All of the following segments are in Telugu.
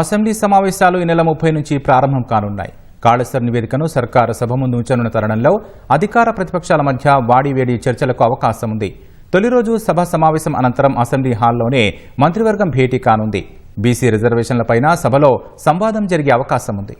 అసెంబ్లీ సమావేశాలు ఈ నెల ముప్పై నుంచి ప్రారంభం కానున్నాయి. కాళేశ్వర నివేదికను సర్కారు సభ ముందు ఉంచనున్న తరుణంలో అధికార ప్రతిపక్షాల మధ్య వాడివేడి చర్చలకు అవకాశం ఉంది. తొలి రోజు సభ సమావేశం అనంతరం అసెంబ్లీ హాల్లోనే మంత్రివర్గం భేటీ కానుంది. బీసీ రిజర్వేషన్లపైన సభలో సంవాదం జరిగే అవకాశం ఉంది.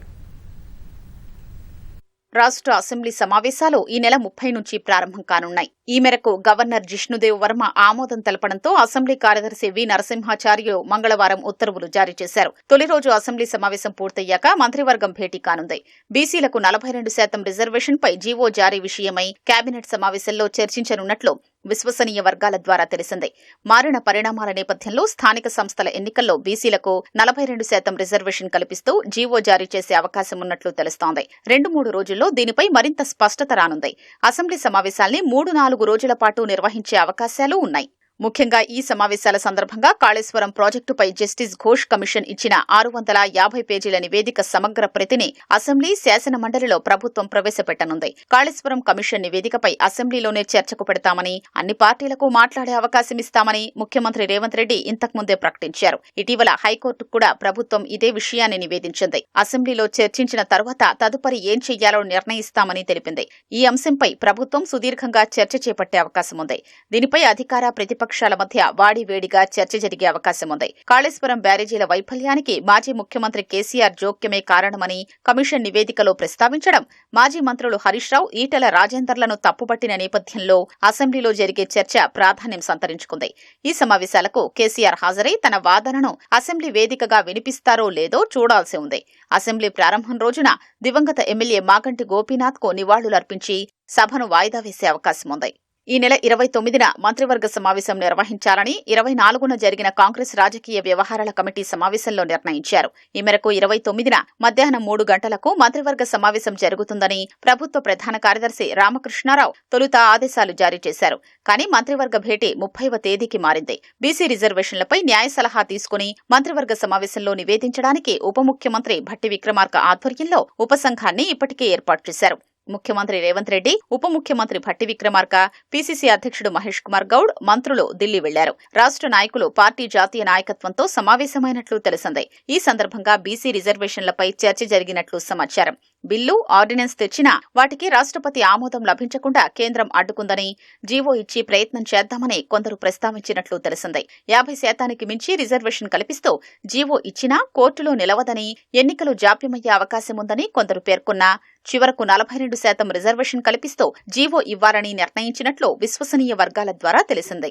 రాష్ట్ర అసెంబ్లీ సమావేశాలు ఈ నెల ముప్పై నుంచి ప్రారంభం కానున్నాయి. ఈ మేరకు గవర్నర్ జిష్ణుదేవ్ వర్మ ఆమోదం తెలపడంతో అసెంబ్లీ కార్యదర్శి వి నరసింహాచార్య మంగళవారం ఉత్తర్వులు జారీ చేశారు. తొలి రోజు అసెంబ్లీ సమావేశం పూర్తయ్యాక మంత్రివర్గం భేటీ కానుంది. బీసీలకు నలభై రెండు శాతం రిజర్వేషన్పై జీవో జారీ విషయమై కేబినెట్ సమావేశంలో చర్చించనున్నట్లు విశ్వసనీయ వర్గాల ద్వారా తెలిసిందే. మారిన పరిణామాల నేపథ్యంలో స్థానిక సంస్థల ఎన్నికల్లో బీసీలకు నలభై రెండు శాతం రిజర్వేషన్ కల్పిస్తూ జీవో జారీ చేసే అవకాశం ఉన్నట్లు తెలుస్తోంది. రెండు మూడు రోజుల్లో దీనిపై మరింత స్పష్టత రానుంది. అసెంబ్లీ సమావేశాల్ని మూడు నాలుగు రోజుల పాటు నిర్వహించే అవకాశాలు ఉన్నాయి. ముఖ్యంగా ఈ సమావేశాల సందర్భంగా కాళేశ్వరం ప్రాజెక్టుపై జస్టిస్ ఘోష్ కమిషన్ ఇచ్చిన ఆరు వందల యాభై పేజీల నివేదిక సమగ్ర ప్రతిని అసెంబ్లీ శాసన మండలిలో ప్రభుత్వం ప్రవేశపెట్టనుంది. కాళేశ్వరం కమిషన్ నివేదికపై అసెంబ్లీలోనే చర్చకు పెడతామని అన్ని పార్టీలకు మాట్లాడే అవకాశం ఇస్తామని ముఖ్యమంత్రి రేవంత్ రెడ్డి ఇంతకుముందే ప్రకటించారు. ఇటీవల హైకోర్టు కూడా ప్రభుత్వం ఇదే విషయాన్ని నివేదించింది. అసెంబ్లీలో చర్చించిన తర్వాత తదుపరి ఏం చెయ్యాలో నిర్ణయిస్తామని తెలిపింది. ఈ అంశంపై ప్రభుత్వం సుదీర్ఘంగా చర్చ చేపట్టే అవకాశం ఉంది దీనిపై అధికార ప్రతిపక్ష ప్రతిపక్షాల మధ్య వాడివేడిగా చర్చ జరిగే అవకాశం ఉంది. కాళేశ్వరం బ్యారేజీల వైఫల్యానికి మాజీ ముఖ్యమంత్రి కేసీఆర్ జోక్యమే కారణమని కమిషన్ నివేదికలో ప్రస్తావించడం మాజీ మంత్రులు హరీష్ రావు ఈటెల రాజేందర్లను తప్పుపట్టిన నేపథ్యంలో అసెంబ్లీలో జరిగే చర్చ ప్రాధాన్యం సంతరించుకుంది. ఈ సమావేశాలకు కేసీఆర్ హాజరై తన వాదనను అసెంబ్లీ వేదికగా వినిపిస్తారో లేదో చూడాల్సి ఉంది. అసెంబ్లీ ప్రారంభం రోజున దివంగత ఎమ్మెల్యే మాగంటి గోపీనాథ్కు నివాళులర్పించి సభను వాయిదా వేసే అవకాశం ఉంది. ఈ నెల ఇరవై తొమ్మిదిన మంత్రివర్గ సమావేశం నిర్వహించాలని ఇరవై నాలుగున జరిగిన కాంగ్రెస్ రాజకీయ వ్యవహారాల కమిటీ సమావేశంలో నిర్ణయించారు. ఈ మేరకు ఇరవై తొమ్మిదిన మధ్యాహ్నం మూడు గంటలకు మంత్రివర్గ సమావేశం జరుగుతుందని ప్రభుత్వ ప్రధాన కార్యదర్శి రామకృష్ణారావు తొలుత ఆదేశాలు జారీ చేశారు. కానీ మంత్రివర్గ భేటీ ముప్పైవ తేదీకి మారింది. బీసీ రిజర్వేషన్లపై న్యాయ సలహా తీసుకుని మంత్రివర్గ సమావేశంలో నివేదించడానికి ఉప ముఖ్యమంత్రి భట్టి విక్రమార్క ఆధ్వర్యంలో ఉపసంఘాన్ని ఇప్పటికే ఏర్పాటు చేశారు. ముఖ్యమంత్రి రేవంత్ రెడ్డి ఉప ముఖ్యమంత్రి భట్టి విక్రమార్క పీసీసీ అధ్యక్షుడు మహేష్ కుమార్ గౌడ్ మంత్రులు ఢిల్లీ వెళ్ళారు. రాష్ట్ర నాయకులు పార్టీ జాతీయ నాయకత్వంతో సమావేశమైనట్లు తెలిసిందే. ఈ సందర్భంగా బీసీ రిజర్వేషన్లపై చర్చ జరిగినట్లు సమాచారం. బిల్లు ఆర్డినెన్స్ తెచ్చినా వాటికి రాష్ట్రపతి ఆమోదం లభించకుండా కేంద్రం అడ్డుకుందని జీవో ఇచ్చి ప్రయత్నం చేద్దామని కొందరు ప్రస్తావించినట్లు తెలిసిందే. యాభై శాతానికి మించి రిజర్వేషన్ కల్పిస్తూ జీవో ఇచ్చినా కోర్టులో నిలవదని ఎన్నికలు జాప్యమయ్యే అవకాశం ఉందని కొందరు పేర్కొన్నా చివరకు నలభై రెండు శాతం రిజర్వేషన్ కల్పిస్తూ జీవో ఇవ్వాలని నిర్ణయించినట్లు విశ్వసనీయ వర్గాల ద్వారా తెలిసింది.